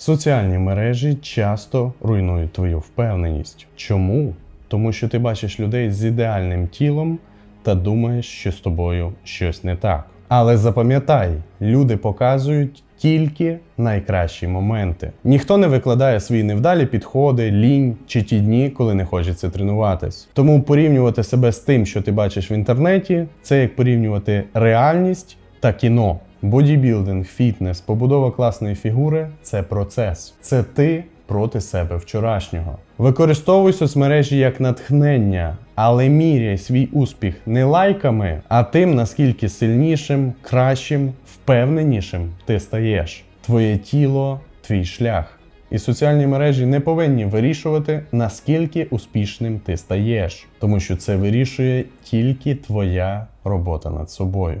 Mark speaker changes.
Speaker 1: Соціальні мережі часто руйнують твою впевненість. Чому? Тому що ти бачиш людей з ідеальним тілом та думаєш, що з тобою щось не так. Але запам'ятай, люди показують тільки найкращі моменти. Ніхто не викладає свої невдалі підходи, лінь чи ті дні, коли не хочеться тренуватись. Тому порівнювати себе з тим, що ти бачиш в інтернеті, це як порівнювати реальність та кіно. Бодібілдинг, фітнес, побудова класної фігури це процес. Це ти проти себе вчорашнього. Використовуй соцмережі як натхнення, але міряй свій успіх не лайками, а тим, наскільки сильнішим, кращим, впевненішим ти стаєш. Твоє тіло, твій шлях. І соціальні мережі не повинні вирішувати, наскільки успішним ти стаєш, тому що це вирішує тільки твоя робота над собою.